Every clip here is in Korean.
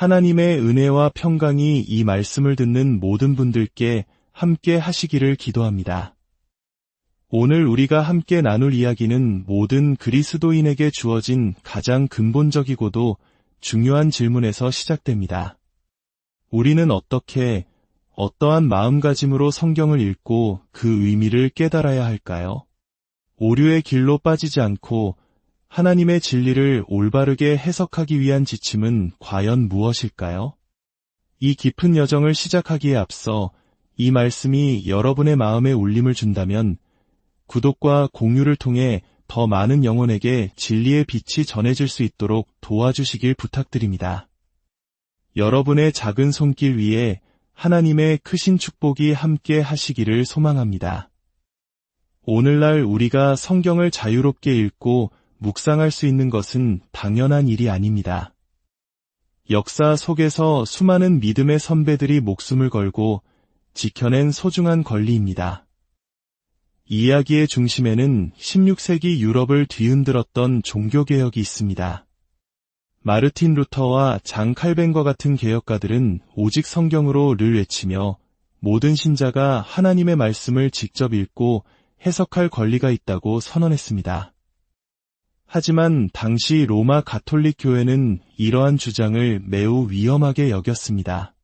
하나님의 은혜와 평강이 이 말씀을 듣는 모든 분들께 함께 하시기를 기도합니다. 오늘 우리가 함께 나눌 이야기는 모든 그리스도인에게 주어진 가장 근본적이고도 중요한 질문에서 시작됩니다. 우리는 어떻게, 어떠한 마음가짐으로 성경을 읽고 그 의미를 깨달아야 할까요? 오류의 길로 빠지지 않고 하나님의 진리를 올바르게 해석하기 위한 지침은 과연 무엇일까요? 이 깊은 여정을 시작하기에 앞서 이 말씀이 여러분의 마음에 울림을 준다면 구독과 공유를 통해 더 많은 영혼에게 진리의 빛이 전해질 수 있도록 도와주시길 부탁드립니다. 여러분의 작은 손길 위에 하나님의 크신 축복이 함께 하시기를 소망합니다. 오늘날 우리가 성경을 자유롭게 읽고 묵상할 수 있는 것은 당연한 일이 아닙니다. 역사 속에서 수많은 믿음의 선배들이 목숨을 걸고 지켜낸 소중한 권리입니다. 이야기의 중심에는 16세기 유럽을 뒤흔들었던 종교개혁이 있습니다. 마르틴 루터와 장 칼벤과 같은 개혁가들은 오직 성경으로 를 외치며 모든 신자가 하나님의 말씀을 직접 읽고 해석할 권리가 있다고 선언했습니다. 하지만 당시 로마 가톨릭 교회는 이러한 주장을 매우 위험하게 여겼습니다.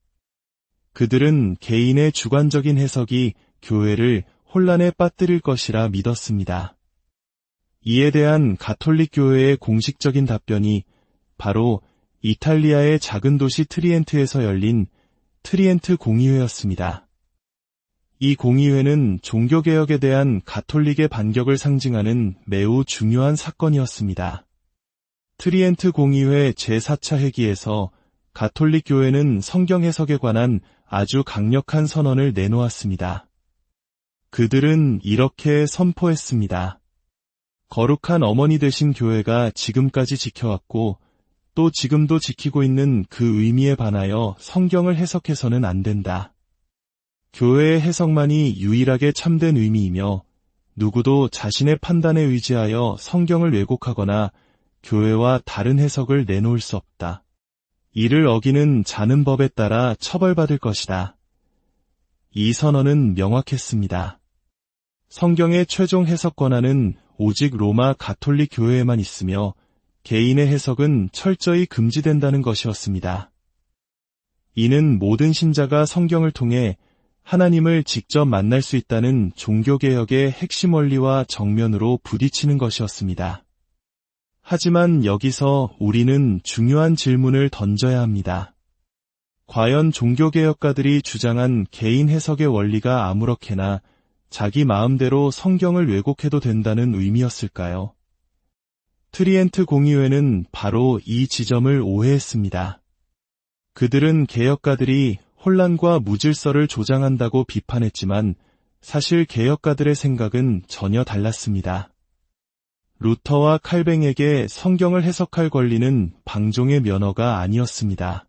그들은 개인의 주관적인 해석이 교회를 혼란에 빠뜨릴 것이라 믿었습니다. 이에 대한 가톨릭 교회의 공식적인 답변이 바로 이탈리아의 작은 도시 트리엔트에서 열린 트리엔트 공의회였습니다. 이 공의회는 종교개혁에 대한 가톨릭의 반격을 상징하는 매우 중요한 사건이었습니다. 트리엔트 공의회 제4차 회기에서 가톨릭 교회는 성경 해석에 관한 아주 강력한 선언을 내놓았습니다. 그들은 이렇게 선포했습니다. 거룩한 어머니 되신 교회가 지금까지 지켜왔고 또 지금도 지키고 있는 그 의미에 반하여 성경을 해석해서는 안 된다. 교회의 해석만이 유일하게 참된 의미이며 누구도 자신의 판단에 의지하여 성경을 왜곡하거나 교회와 다른 해석을 내놓을 수 없다. 이를 어기는 자는 법에 따라 처벌받을 것이다. 이 선언은 명확했습니다. 성경의 최종 해석 권한은 오직 로마 가톨릭 교회에만 있으며 개인의 해석은 철저히 금지된다는 것이었습니다. 이는 모든 신자가 성경을 통해 하나님을 직접 만날 수 있다는 종교개혁의 핵심 원리와 정면으로 부딪히는 것이었습니다. 하지만 여기서 우리는 중요한 질문을 던져야 합니다. 과연 종교개혁가들이 주장한 개인 해석의 원리가 아무렇게나 자기 마음대로 성경을 왜곡해도 된다는 의미였을까요? 트리엔트 공의회는 바로 이 지점을 오해했습니다. 그들은 개혁가들이 혼란과 무질서를 조장한다고 비판했지만 사실 개혁가들의 생각은 전혀 달랐습니다. 루터와 칼뱅에게 성경을 해석할 권리는 방종의 면허가 아니었습니다.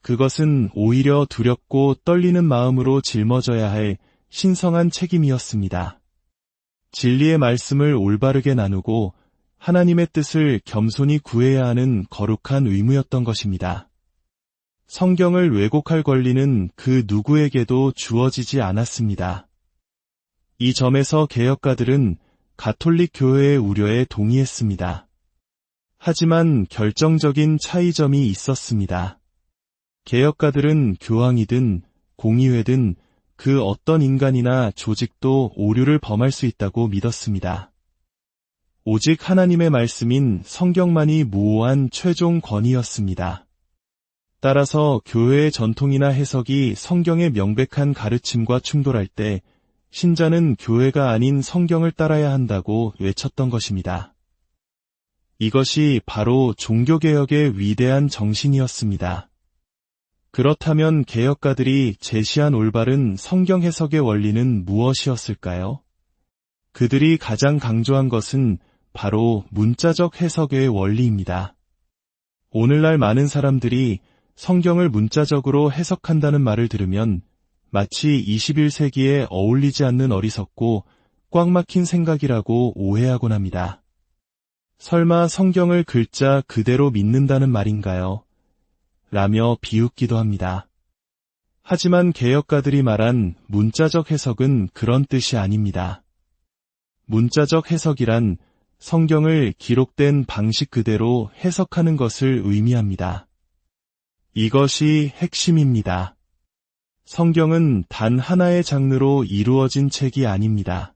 그것은 오히려 두렵고 떨리는 마음으로 짊어져야 할 신성한 책임이었습니다. 진리의 말씀을 올바르게 나누고 하나님의 뜻을 겸손히 구해야 하는 거룩한 의무였던 것입니다. 성경을 왜곡할 권리는 그 누구에게도 주어지지 않았습니다. 이 점에서 개혁가들은 가톨릭 교회의 우려에 동의했습니다. 하지만 결정적인 차이점이 있었습니다. 개혁가들은 교황이든 공의회든 그 어떤 인간이나 조직도 오류를 범할 수 있다고 믿었습니다. 오직 하나님의 말씀인 성경만이 무오한 최종 권위였습니다. 따라서 교회의 전통이나 해석이 성경의 명백한 가르침과 충돌할 때 신자는 교회가 아닌 성경을 따라야 한다고 외쳤던 것입니다. 이것이 바로 종교개혁의 위대한 정신이었습니다. 그렇다면 개혁가들이 제시한 올바른 성경 해석의 원리는 무엇이었을까요? 그들이 가장 강조한 것은 바로 문자적 해석의 원리입니다. 오늘날 많은 사람들이 성경을 문자적으로 해석한다는 말을 들으면 마치 21세기에 어울리지 않는 어리석고 꽉 막힌 생각이라고 오해하곤 합니다. 설마 성경을 글자 그대로 믿는다는 말인가요? 라며 비웃기도 합니다. 하지만 개혁가들이 말한 문자적 해석은 그런 뜻이 아닙니다. 문자적 해석이란 성경을 기록된 방식 그대로 해석하는 것을 의미합니다. 이것이 핵심입니다. 성경은 단 하나의 장르로 이루어진 책이 아닙니다.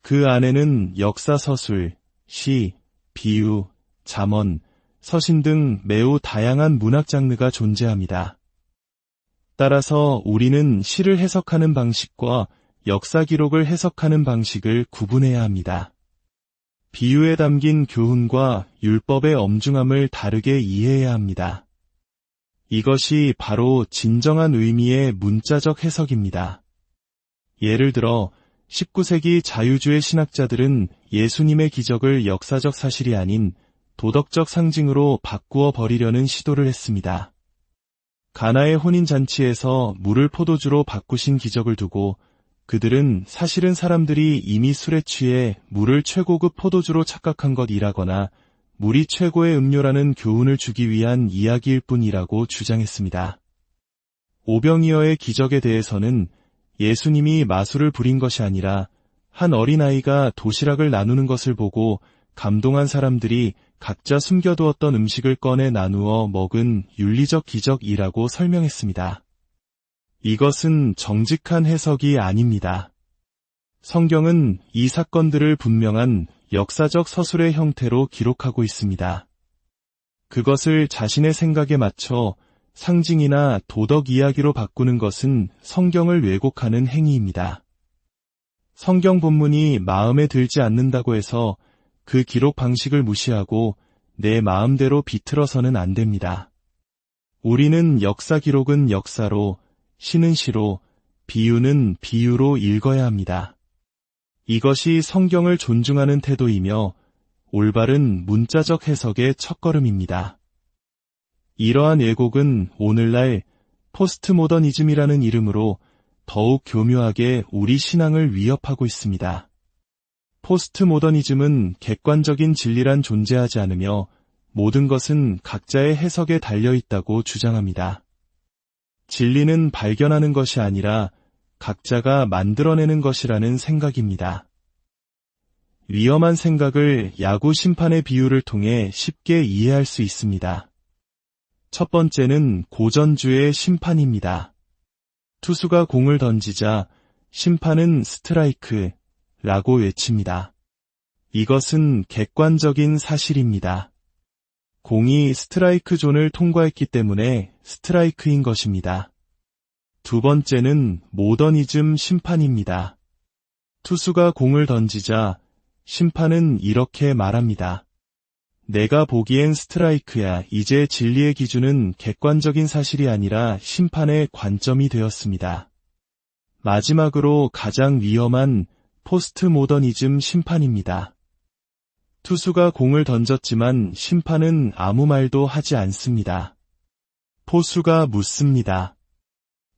그 안에는 역사서술, 시, 비유, 잠언, 서신 등 매우 다양한 문학 장르가 존재합니다. 따라서 우리는 시를 해석하는 방식과 역사 기록을 해석하는 방식을 구분해야 합니다. 비유에 담긴 교훈과 율법의 엄중함을 다르게 이해해야 합니다. 이것이 바로 진정한 의미의 문자적 해석입니다. 예를 들어 19세기 자유주의 신학자들은 예수님의 기적을 역사적 사실이 아닌 도덕적 상징으로 바꾸어 버리려는 시도를 했습니다. 가나의 혼인잔치에서 물을 포도주로 바꾸신 기적을 두고 그들은 사실은 사람들이 이미 술에 취해 물을 최고급 포도주로 착각한 것이라거나 물이 최고의 음료라는 교훈을 주기 위한 이야기일 뿐이라고 주장했습니다. 오병이어의 기적에 대해서는 예수님이 마술을 부린 것이 아니라 한 어린아이가 도시락을 나누는 것을 보고 감동한 사람들이 각자 숨겨두었던 음식을 꺼내 나누어 먹은 윤리적 기적이라고 설명했습니다. 이것은 정직한 해석이 아닙니다. 성경은 이 사건들을 분명한 역사적 서술의 형태로 기록하고 있습니다. 그것을 자신의 생각에 맞춰 상징이나 도덕 이야기로 바꾸는 것은 성경을 왜곡하는 행위입니다. 성경 본문이 마음에 들지 않는다고 해서 그 기록 방식을 무시하고 내 마음대로 비틀어서는 안 됩니다. 우리는 역사 기록은 역사로, 시는 시로, 비유는 비유로 읽어야 합니다. 이것이 성경을 존중하는 태도이며 올바른 문자적 해석의 첫걸음입니다. 이러한 예곡은 오늘날 포스트 모더니즘이라는 이름으로 더욱 교묘하게 우리 신앙을 위협하고 있습니다. 포스트 모더니즘은 객관적인 진리란 존재하지 않으며 모든 것은 각자의 해석에 달려 있다고 주장합니다. 진리는 발견하는 것이 아니라 각자가 만들어내는 것이라는 생각입니다. 위험한 생각을 야구 심판의 비유를 통해 쉽게 이해할 수 있습니다. 첫 번째는 고전주의 심판입니다. 투수가 공을 던지자 심판은 스트라이크 라고 외칩니다. 이것은 객관적인 사실입니다. 공이 스트라이크 존을 통과했기 때문에 스트라이크인 것입니다. 두 번째는 모더니즘 심판입니다. 투수가 공을 던지자 심판은 이렇게 말합니다. 내가 보기엔 스트라이크야. 이제 진리의 기준은 객관적인 사실이 아니라 심판의 관점이 되었습니다. 마지막으로 가장 위험한 포스트 모더니즘 심판입니다. 투수가 공을 던졌지만 심판은 아무 말도 하지 않습니다. 포수가 묻습니다.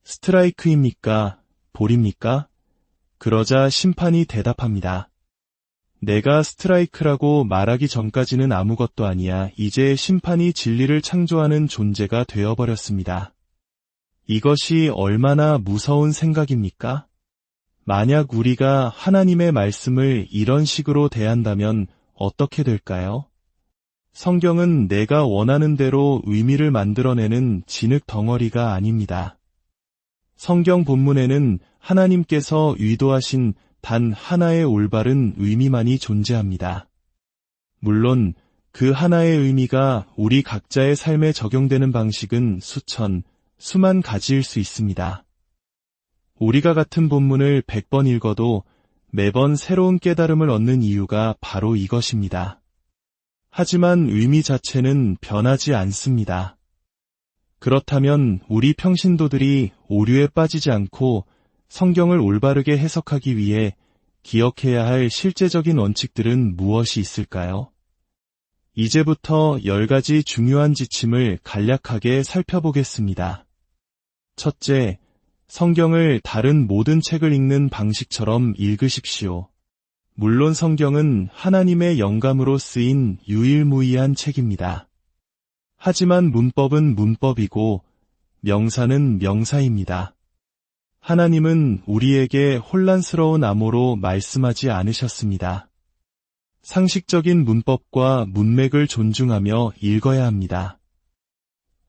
스트라이크입니까? 볼입니까? 그러자 심판이 대답합니다. 내가 스트라이크라고 말하기 전까지는 아무것도 아니야. 이제 심판이 진리를 창조하는 존재가 되어버렸습니다. 이것이 얼마나 무서운 생각입니까? 만약 우리가 하나님의 말씀을 이런 식으로 대한다면 어떻게 될까요? 성경은 내가 원하는 대로 의미를 만들어내는 진흙 덩어리가 아닙니다. 성경 본문에는 하나님께서 의도하신 단 하나의 올바른 의미만이 존재합니다. 물론 그 하나의 의미가 우리 각자의 삶에 적용되는 방식은 수천, 수만 가지일 수 있습니다. 우리가 같은 본문을 100번 읽어도 매번 새로운 깨달음을 얻는 이유가 바로 이것입니다. 하지만 의미 자체는 변하지 않습니다. 그렇다면 우리 평신도들이 오류에 빠지지 않고 성경을 올바르게 해석하기 위해 기억해야 할 실제적인 원칙들은 무엇이 있을까요? 이제부터 10가지 중요한 지침을 간략하게 살펴보겠습니다. 첫째, 성경을 다른 모든 책을 읽는 방식처럼 읽으십시오. 물론 성경은 하나님의 영감으로 쓰인 유일무이한 책입니다. 하지만 문법은 문법이고 명사는 명사입니다. 하나님은 우리에게 혼란스러운 암호로 말씀하지 않으셨습니다. 상식적인 문법과 문맥을 존중하며 읽어야 합니다.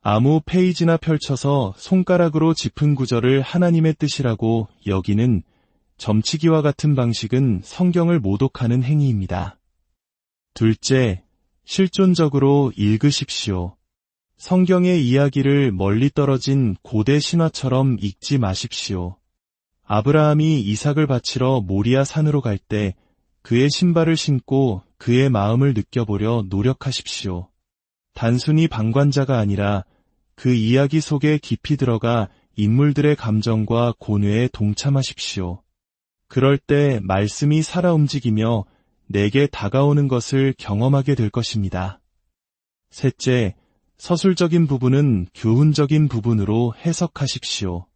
아무 페이지나 펼쳐서 손가락으로 짚은 구절을 하나님의 뜻이라고 여기는 점치기와 같은 방식은 성경을 모독하는 행위입니다. 둘째, 실존적으로 읽으십시오. 성경의 이야기를 멀리 떨어진 고대 신화처럼 읽지 마십시오. 아브라함이 이삭을 바치러 모리아 산으로 갈 때 그의 신발을 신고 그의 마음을 느껴보려 노력하십시오. 단순히 방관자가 아니라 그 이야기 속에 깊이 들어가 인물들의 감정과 고뇌에 동참하십시오. 그럴 때 말씀이 살아 움직이며 내게 다가오는 것을 경험하게 될 것입니다. 셋째, 서술적인 부분은 교훈적인 부분으로 해석하십시오.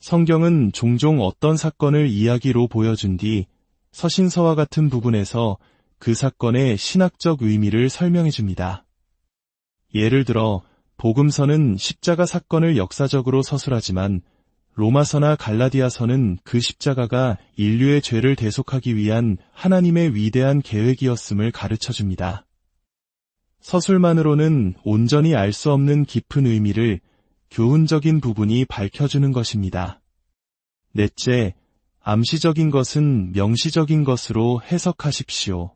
성경은 종종 어떤 사건을 이야기로 보여준 뒤 서신서와 같은 부분에서 그 사건의 신학적 의미를 설명해 줍니다. 예를 들어 복음서는 십자가 사건을 역사적으로 서술하지만 로마서나 갈라디아서는 그 십자가가 인류의 죄를 대속하기 위한 하나님의 위대한 계획이었음을 가르쳐 줍니다. 서술만으로는 온전히 알 수 없는 깊은 의미를 교훈적인 부분이 밝혀주는 것입니다. 넷째, 암시적인 것은 명시적인 것으로 해석하십시오.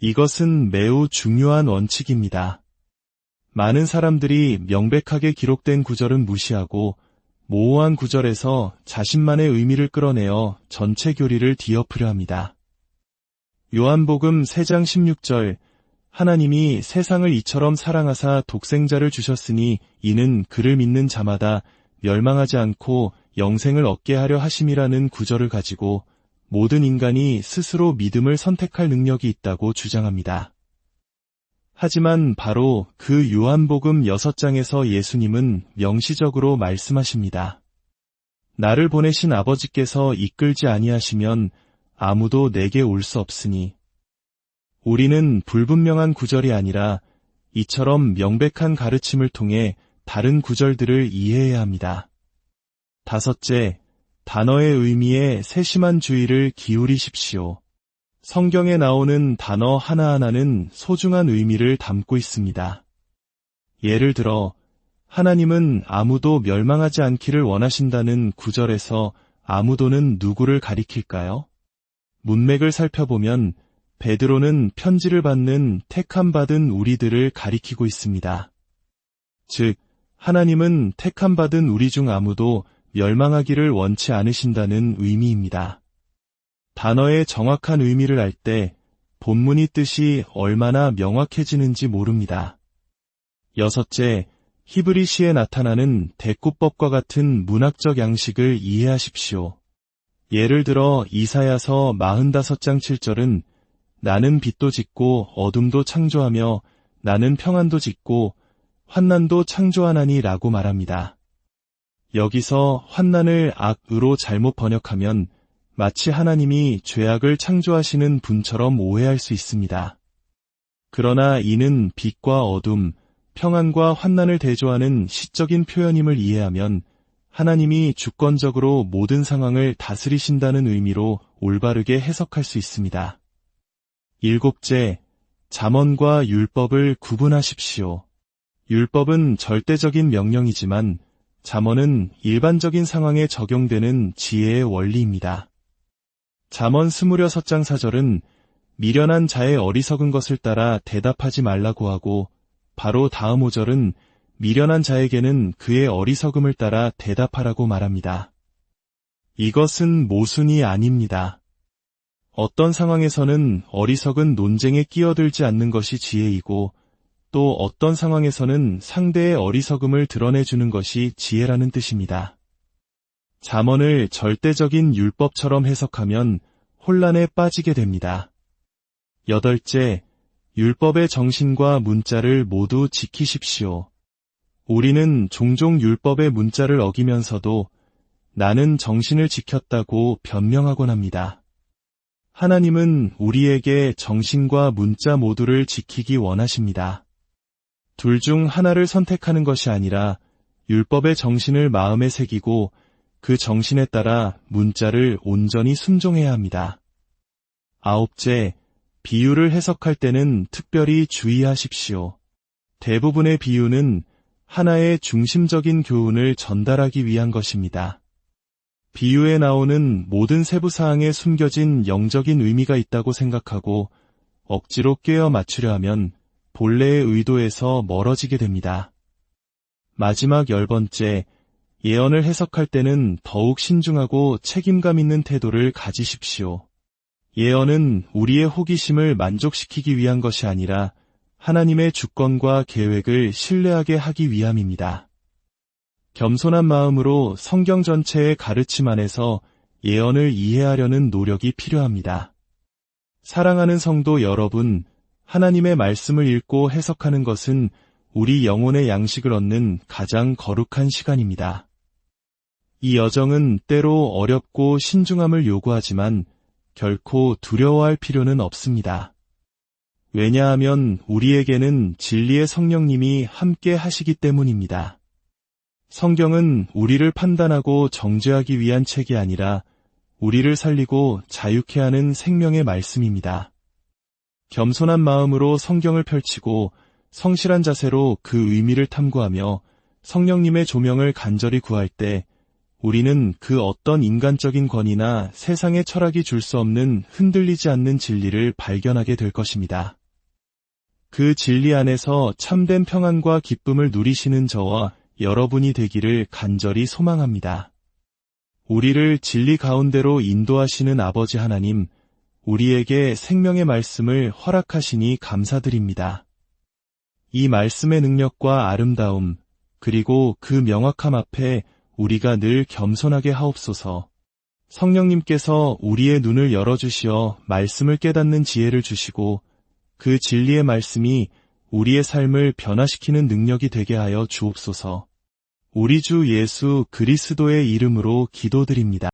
이것은 매우 중요한 원칙입니다. 많은 사람들이 명백하게 기록된 구절은 무시하고 모호한 구절에서 자신만의 의미를 끌어내어 전체 교리를 뒤엎으려 합니다. 요한복음 3장 16절 하나님이 세상을 이처럼 사랑하사 독생자를 주셨으니 이는 그를 믿는 자마다 멸망하지 않고 영생을 얻게 하려 하심이라는 구절을 가지고 모든 인간이 스스로 믿음을 선택할 능력이 있다고 주장합니다. 하지만 바로 그 요한복음 6장에서 예수님은 명시적으로 말씀하십니다. 나를 보내신 아버지께서 이끌지 아니하시면 아무도 내게 올 수 없으니 우리는 불분명한 구절이 아니라 이처럼 명백한 가르침을 통해 다른 구절들을 이해해야 합니다. 다섯째, 단어의 의미에 세심한 주의를 기울이십시오. 성경에 나오는 단어 하나하나는 소중한 의미를 담고 있습니다. 예를 들어, 하나님은 아무도 멸망하지 않기를 원하신다는 구절에서 아무도는 누구를 가리킬까요? 문맥을 살펴보면 베드로는 편지를 받는 택함 받은 우리들을 가리키고 있습니다. 즉, 하나님은 택함 받은 우리 중 아무도 멸망하기를 원치 않으신다는 의미입니다. 단어의 정확한 의미를 알 때 본문이 뜻이 얼마나 명확해지는지 모릅니다. 여섯째, 히브리 시에 나타나는 대꾸법과 같은 문학적 양식을 이해하십시오. 예를 들어 이사야서 45장 7절은 나는 빛도 짓고 어둠도 창조하며 나는 평안도 짓고 환난도 창조하나니 라고 말합니다. 여기서 환난을 악으로 잘못 번역하면 마치 하나님이 죄악을 창조하시는 분처럼 오해할 수 있습니다. 그러나 이는 빛과 어둠, 평안과 환난을 대조하는 시적인 표현임을 이해하면 하나님이 주권적으로 모든 상황을 다스리신다는 의미로 올바르게 해석할 수 있습니다. 일곱째, 잠언과 율법을 구분하십시오. 율법은 절대적인 명령이지만 잠언은 일반적인 상황에 적용되는 지혜의 원리입니다. 잠언 스무려섯 장 사절은 미련한 자의 어리석은 것을 따라 대답하지 말라고 하고 바로 다음 오절은 미련한 자에게는 그의 어리석음을 따라 대답하라고 말합니다. 이것은 모순이 아닙니다. 어떤 상황에서는 어리석은 논쟁에 끼어들지 않는 것이 지혜이고 또 어떤 상황에서는 상대의 어리석음을 드러내주는 것이 지혜라는 뜻입니다. 잠언을 절대적인 율법처럼 해석하면 혼란에 빠지게 됩니다. 여덟째, 율법의 정신과 문자를 모두 지키십시오. 우리는 종종 율법의 문자를 어기면서도 나는 정신을 지켰다고 변명하곤 합니다. 하나님은 우리에게 정신과 문자 모두를 지키기 원하십니다. 둘 중 하나를 선택하는 것이 아니라 율법의 정신을 마음에 새기고 그 정신에 따라 문자를 온전히 순종해야 합니다. 아홉째, 비유를 해석할 때는 특별히 주의하십시오. 대부분의 비유는 하나의 중심적인 교훈을 전달하기 위한 것입니다. 비유에 나오는 모든 세부사항에 숨겨진 영적인 의미가 있다고 생각하고 억지로 꿰어 맞추려 하면 본래의 의도에서 멀어지게 됩니다. 마지막 열 번째, 예언을 해석할 때는 더욱 신중하고 책임감 있는 태도를 가지십시오. 예언은 우리의 호기심을 만족시키기 위한 것이 아니라 하나님의 주권과 계획을 신뢰하게 하기 위함입니다. 겸손한 마음으로 성경 전체의 가르침 안에서 예언을 이해하려는 노력이 필요합니다. 사랑하는 성도 여러분, 하나님의 말씀을 읽고 해석하는 것은 우리 영혼의 양식을 얻는 가장 거룩한 시간입니다. 이 여정은 때로 어렵고 신중함을 요구하지만 결코 두려워할 필요는 없습니다. 왜냐하면 우리에게는 진리의 성령님이 함께 하시기 때문입니다. 성경은 우리를 판단하고 정죄하기 위한 책이 아니라 우리를 살리고 자유케 하는 생명의 말씀입니다. 겸손한 마음으로 성경을 펼치고 성실한 자세로 그 의미를 탐구하며 성령님의 조명을 간절히 구할 때 우리는 그 어떤 인간적인 권위나 세상의 철학이 줄 수 없는 흔들리지 않는 진리를 발견하게 될 것입니다. 그 진리 안에서 참된 평안과 기쁨을 누리시는 저와 여러분이 되기를 간절히 소망합니다. 우리를 진리 가운데로 인도하시는 아버지 하나님, 우리에게 생명의 말씀을 허락하시니 감사드립니다. 이 말씀의 능력과 아름다움, 그리고 그 명확함 앞에 우리가 늘 겸손하게 하옵소서. 성령님께서 우리의 눈을 열어주시어 말씀을 깨닫는 지혜를 주시고 그 진리의 말씀이 우리의 삶을 변화시키는 능력이 되게 하여 주옵소서. 우리 주 예수 그리스도의 이름으로 기도드립니다.